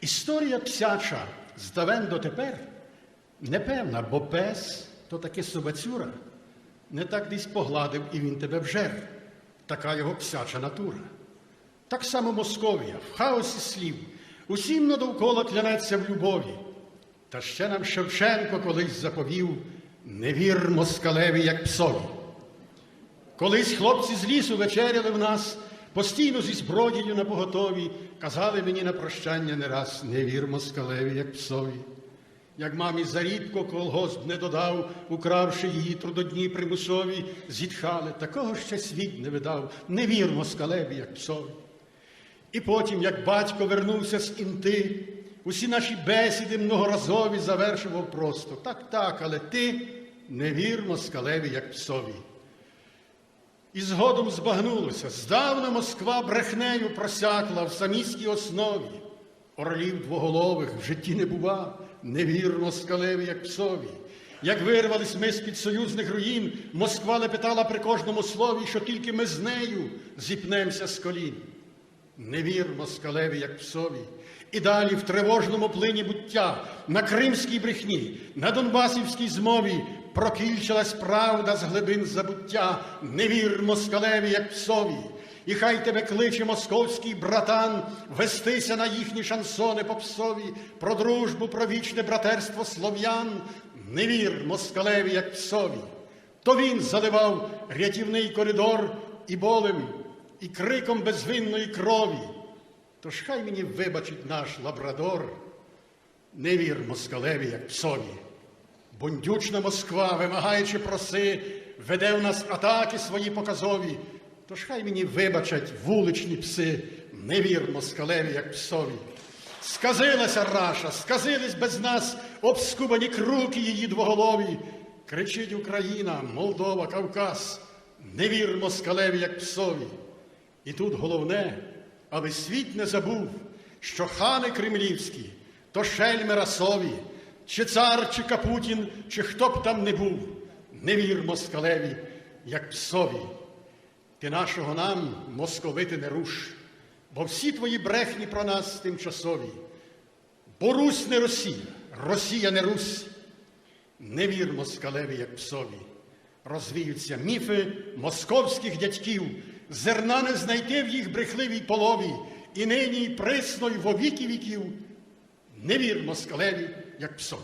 Історія псяча з давен дотепер непевна, бо пес то таки собацюра. Не так десь погладив і він тебе вжер. Така його псяча натура. Так само Московія, в хаосі слів, усім надовкола клянеться в любові. Та ще нам Шевченко колись заповів не вір москалеві, як псові. Колись хлопці з лісу вечеряли в нас, постійно зі зброєю на поготові, казали мені на прощання не раз не вір москалеві, як псові. Як мамі зарідко колгосп не додав, укравши її трудодні примусові, зітхали, такого ще світ не видав, не вір москалеві, як псові. І потім, як батько вернувся з інти, усі наші бесіди многоразові завершував просто. Так, так, але ти не вір москалеві, як псові. І згодом збагнулося, здавна Москва брехнею просякла в саміській основі. Орлів двоголових в житті не бува, не вір москалеві, як псові. Як вирвались ми з-під союзних руїн, Москва лепетала при кожному слові, що тільки ми з нею зіпнемося з колін. Не вір москалеві, як псові. І далі в тривожному плині буття, на кримській брехні, на Донбасівській змові прокільчилась правда з глибин забуття. Не вір москалеві, як псові. І хай тебе кличе московський братан вестися на їхні шансони попсові, про дружбу, про вічне братерство слов'ян. Не вір москалеві, як псові. То він заливав рятівний коридор і болем, і криком безвинної крові. Тож хай мені вибачить наш лабрадор, не вір москалеві, як псові. Бундючна Москва, вимагаючи проси, веде в нас атаки свої показові. Тож хай мені вибачать вуличні пси, не вір москалеві, як псові. Сказилася раша, сказились без нас обскубані круки її двоголові. Кричить Україна, Молдова, Кавказ, не вір москалеві, як псові. І тут головне, аби світ не забув, що хани кремлівські, то шельми расові, чи цар, чи Капутін, чи хто б там не був, не вір москалеві, як псові. Ти нашого нам, московити, не руш, бо всі твої брехні про нас тимчасові. Бо Русь не Росія, Росія не Русь. Не вір москалеві, як псові. Розвіються міфи московських дядьків, зерна не знайти в їх брехливій полові, і нині й присно, й во віки віків. Не вір москалеві, як псові.